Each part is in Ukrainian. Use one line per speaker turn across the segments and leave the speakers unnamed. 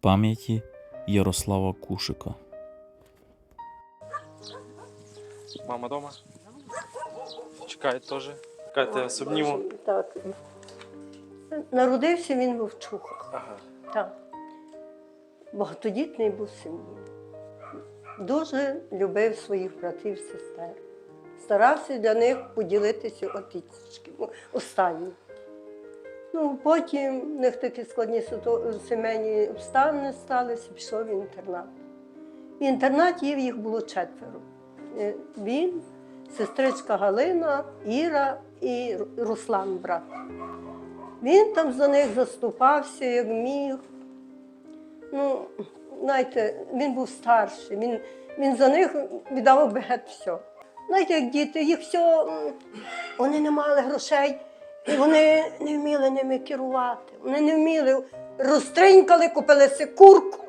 пам'яті Ярослава Кушика.
Мама дома? Чекає теж. Чекайте сумніву.
Так. Народився він в Чухах.
Ага.
Так. Багатодітний був сім'ї. Дуже любив своїх братів сестер. Старався для них поділитися отічки, останні. Ну, потім в них такі складні сімейні обставини сталися, пішов в інтернат. В інтернаті їх було четверо. Е, Він, сестричка Галина, Іра і Руслан, брат. Він там за них заступався, як міг. Ну, знаєте, він був старший, він, він за них віддав геть все. Знаєте, як діти, їх все, вони не мали грошей, і вони не вміли ними керувати. Вони не вміли, розтринькали, купили си курку,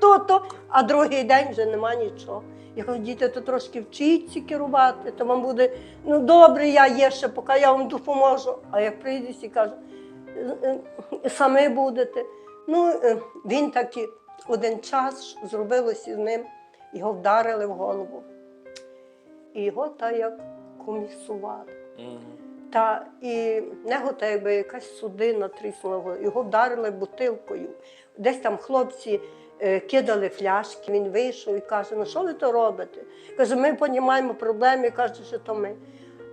то-то, а другий день вже нема нічого. Я кажу, діти, то трошки вчіться керувати, то вам буде, ну добре, я є ще, поки я вам допоможу. А як прийдеш і кажу, «Е, е, самі будете. Ну, е, він таки один час зробилося з ним, його вдарили в голову. І його так як комісували. Та і нього та якби якась судина тріснула, його вдарили бутилкою. Десь там хлопці е, кидали фляшки, він вийшов і каже, ну що ви то робите? Каже, ми розуміємо проблеми, каже, що то ми.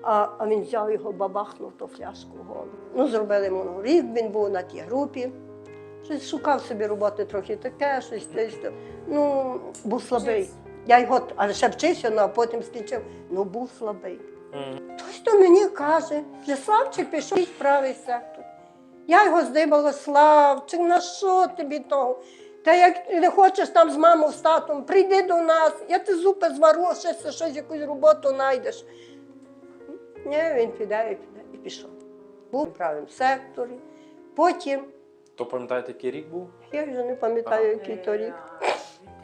А, а він взяв його, бабахнув ту фляжку в голову. Ну, зробили йому рік, він був на тій групі. Щось шукав собі роботи трохи таке, щось там. Ну, був слабий. Я його, але ще вчився, ну, а потім скінчив. Ну, був слабий. Хтось то мені каже, що Славчик пішов в правий сектор. Я його здибала, Славчик, на що тобі того? Та як не хочеш там з мамою, з татом, прийди до нас, я ти зупи звару, щось, щось якусь роботу знайдеш. Ні, він піде і піде і пішов. Був в правому секторі. Потім,
То пам'ятаєте, який рік був?
я вже не пам'ятаю, який то рік.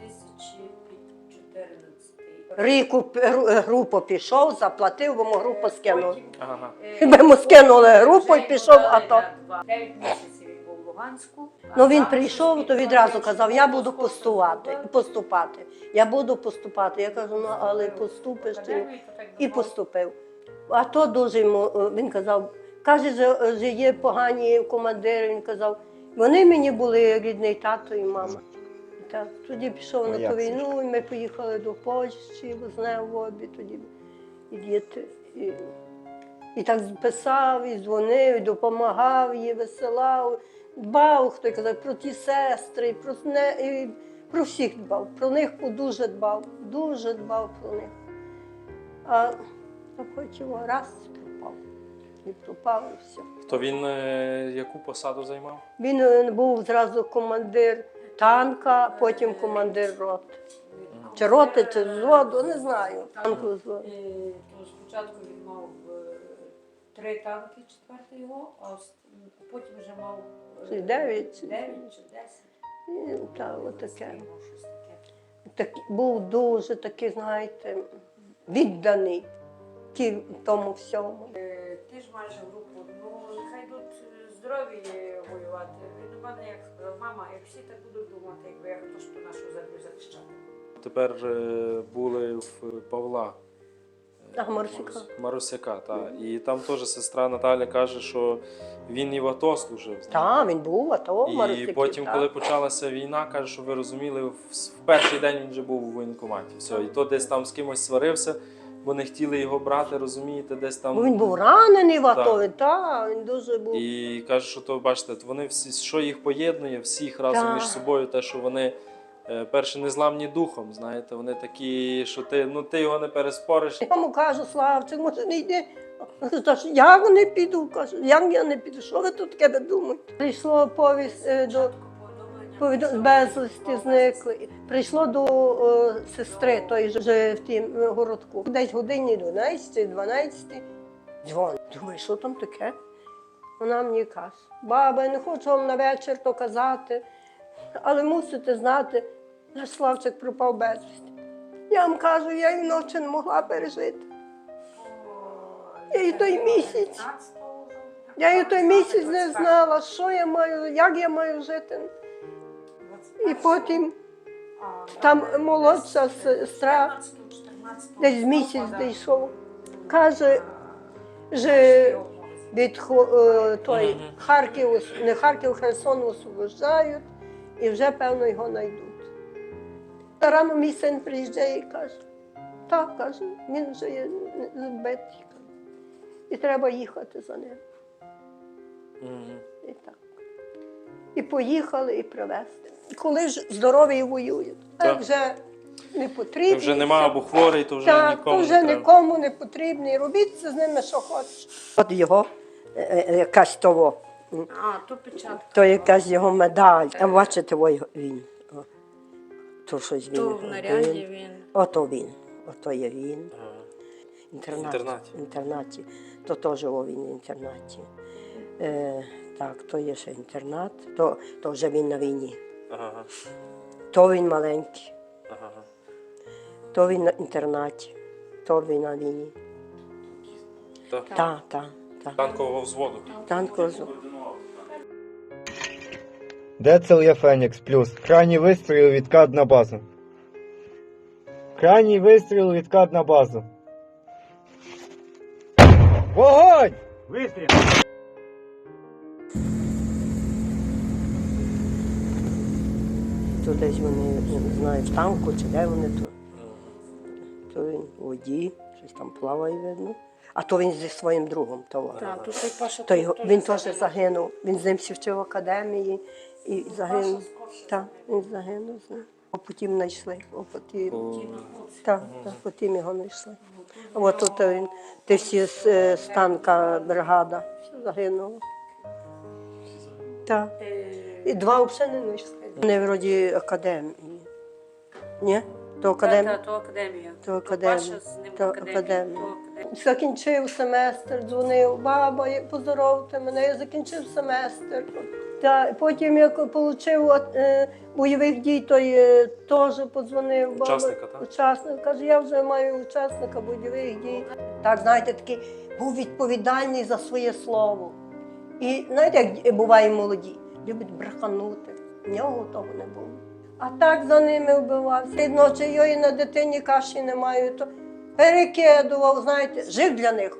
2014.
Ріку групу пішов, заплатив, бо йому групу скинули.
Ага.
Хіба йому скинули групу і пішов, а то.
9 місяців він був в Луганську.
Ну він прийшов, то відразу казав, я буду постувати, поступати. Я буду поступати. Я кажу, ну але поступиш ні?» і поступив. А то дуже йому е, він казав, каже, що є погані командири. Він казав, вони мені були рідний тато і мама. Так, тоді пішов
Ну,
на ту війну, і ми поїхали до Польщі, з в обі тоді і діти. І, і так писав, і дзвонив, і допомагав, їй висилав, дбав, хто казав, про ті сестри, про, не, і про всіх дбав. Про них дуже дбав, дуже дбав про них. А потім раз пропав. І пропав, і все.
То він е, яку посаду займав?
Він е, був зразу командир танка, потім командир роти. Чи роти, чи взводу, не знаю. Танку взводу.
Спочатку він мав е, три танки, четвертий його, а потім вже мав е,
дев'ять, чи-
десять.
І, Та, отаке. Так, був дуже такий, знаєте, відданий ті- тому всьому.
Е, Ти ж маєш групу, ну нехай е, здорові воювати. Мене як мама, як всі так будуть думати, якби я хто ж ту нашу землю захищати.
Тепер е, були в Павла. е,
Марусяка.
Марус- Марусяка, так. І там теж сестра Наталя каже, що він і в АТО служив.
Так, він був, а то
І потім,
так.
коли почалася війна, каже, що ви розуміли, в, в перший день він вже був у воєнкоматі. Все, і то десь там з кимось сварився, бо не хотіли його брати, розумієте, десь там.
Бо він був ранений в АТО,
Так.
та, він дуже був.
І каже, що то бачите, вони всі, що їх поєднує, всіх разом
Так.
між собою, те, що вони. е, Перше, незламні духом, знаєте, вони такі, що ти, ну, ти його не переспориш.
Я йому кажу, Славчик, може не йди. Він каже, «Та ж як не піду? Кажу, як я не піду? Що ви тут таке думаєте? Прийшло повість е, до Безвісті зникли. Прийшло до е, сестри, той же в тім е, городку. Десь годині 12, 12, дзвон. Думаю, що там таке? Вона мені каже, баба, я не хочу вам на вечір то казати, але мусите знати, наш Славчик пропав безвісті. Я вам кажу, я і ночі не могла пережити. Я і той місяць. Я і той місяць не знала, що я маю, як я маю жити. І потім там молодша сестра десь місяць дійшов. Каже, що від е, той Харків, не Харків, Херсон освобождають і вже, певно, його знайдуть. Та рано мій син приїжджає і каже, так, каже, він вже є збитий. І треба їхати за ним.
Мгм.
І так. І поїхали, і привезли. Коли ж здорові воюють, а
Так.
вже не потрібно.
То вже нема або хворий, то вже
Так,
нікому
то вже
не
нікому не потрібний. Робіть з ними, що хочеш. От його е, е, якась того,
А, то печатка.
то якась його медаль. А бачите, ой, він. О, То щось він.
То в наряді
він. Ото він. Ото є він. Інтернат.
Інтернаті.
інтернаті. То теж він в інтернаті. Е, так, то є ще інтернат, то, то вже він на війні.
Ага.
То він маленький,
Ага.
то він на інтернаті, то він на війні.
Так.
Так, так, так.
Танкового взводу.
Танкозу.
Децл є Фенікс плюс. Крайній вистріл відкат на базу. Крайній вистріл відкат на базу. Вогонь! Вистріл!
То десь вони не знаю, в танку чи де вони то. То він у воді, щось там плаває видно. А то він зі своїм другом того.
Так, тут той Паша
То його,
теж
він теж
загинув.
загинув. Він з ним всі вчив в академії і загинув. Так, він загинув з ним. А потім знайшли. А потім, так, так, потім його знайшли. А от тут він, ти всі з, е, з танка бригада. Все загинуло. Так.
Е,
І два взагалі не знайшли. Вони вроді академії. Ні? То академія.
та, то академія.
То академія. То академія.
то академія.
Закінчив семестр, дзвонив, баба, поздоровте мене, я закінчив семестр. Та потім як отримав е, бойових дій, той е, теж подзвонив. Баба,
Учасника, так?
Учасник. Каже, я вже маю учасника бойових дій. Так, знаєте, такий був відповідальний за своє слово. І знаєте, як буває молоді, любить бреханути. В нього того не було. А так за ними вбивався. Ночі йої на дитині каші не маю, то перекидував, знаєте, жив для них.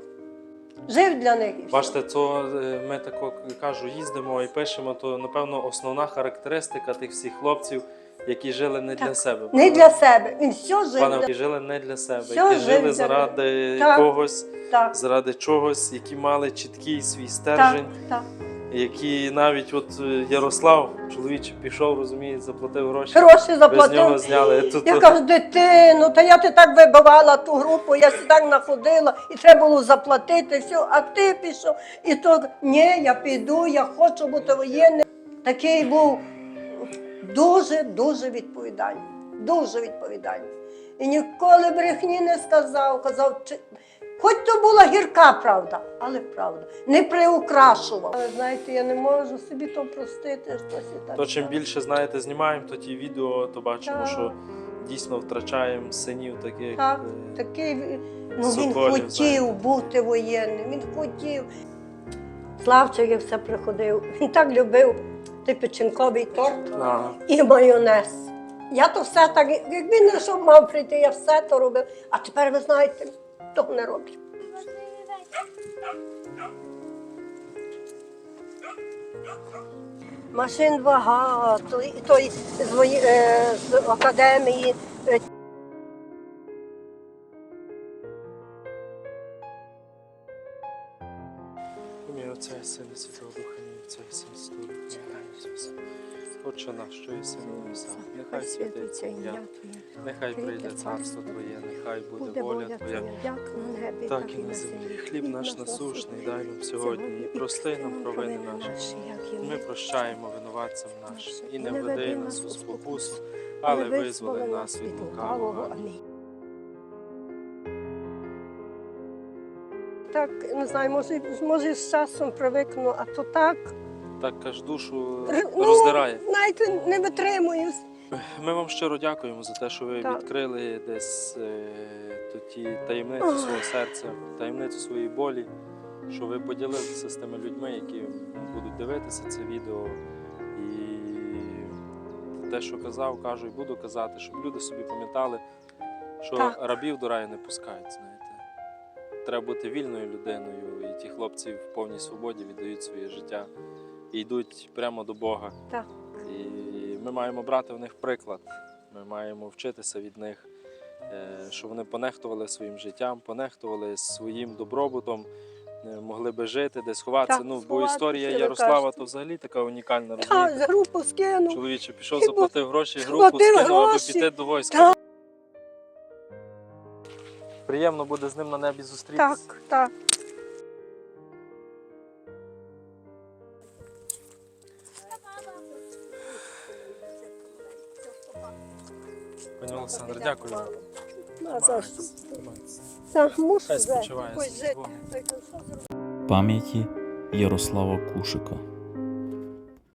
Жив для них. і.
Бачите, то е, ми тако кажу, їздимо і пишемо, то напевно основна характеристика тих всіх хлопців, які жили не для себе.
Не для себе. Він все жив
Пане,
для
жили не для себе,
Все
які жили
для
заради
Так.
когось,
так.
заради чогось, які мали чіткий свій
Так,
стержень,
так.
Які навіть от е, Ярослав, чоловіче, пішов, розуміє, заплатив гроші.
Гроші
Без нього
заплатив.
зняли. Тут,
Я кажу, дитину, та я ти так вибивала ту групу, я сі так находила, і треба було заплатити все, а ти пішов. І то ні, я піду, я хочу бути воєнним. Такий був дуже-дуже відповідальний. Дуже відповідальний. І ніколи брехні не сказав, казав. Хоч то була гірка правда, але правда. Не приукрашував. Але знаєте, я не можу собі то простити. Щось і так.
то чим більше знаєте, знімаємо, то ті відео, то бачимо,
Так.
що дійсно втрачаємо синів таких.
Так,
е,
такий він- ну, він
Соколів,
хотів
знаєте.
бути воєнним, він хотів. Славчик як все приходив. Він так любив той печінковий торт
Ага.
і майонез. Я то все так, як він не щоб мав прийти, я все то робив. А тепер ви знаєте, того не роблю. Машин багато, той з, е, з академії
небесах, нехай святиться ім'я, нехай прийде царство Твоє, нехай буде воля Твоя,
як на небі,
так і на землі. Хліб наш насущний дай нам сьогодні, і прости нам провини наші. Ми прощаємо винуватцям нашим, і не веди нас у спокусу, але визволи нас від лукавого. Амінь.
Так, не знаю, може, може з часом привикну, а то так.
Так аж душу
Р- ну,
роздирає.
Знаєте, не витримуюсь.
Ми вам щиро дякуємо за те, що ви
Так.
відкрили десь е, ті таємницю свого серця, таємницю своєї болі, що ви поділилися з тими людьми, які будуть дивитися це відео. І те, що казав, кажу і буду казати, щоб люди собі пам'ятали, що
Так.
рабів до раю не пускають. Знаєте. Треба бути вільною людиною, і ті хлопці в повній свободі віддають своє життя і йдуть прямо до Бога.
Так.
І ми маємо брати в них приклад. Ми маємо вчитися від них, е, що вони понехтували своїм життям, понехтували своїм добробутом, е, могли би жити, десь ховатися.
Так,
ну, бо історія Ярослава
кажете.
то взагалі така унікальна.
Так, групу скинув.
Чоловіче пішов, заплатив гроші, групу скинув, аби піти до війська.
Так.
Приємно буде з ним на небі зустрітися.
Так, так.
Пані Олександр, дякую.
Ну, а за що? Мушу
Хай спочиває?
Пам'яті Ярослава Кушика.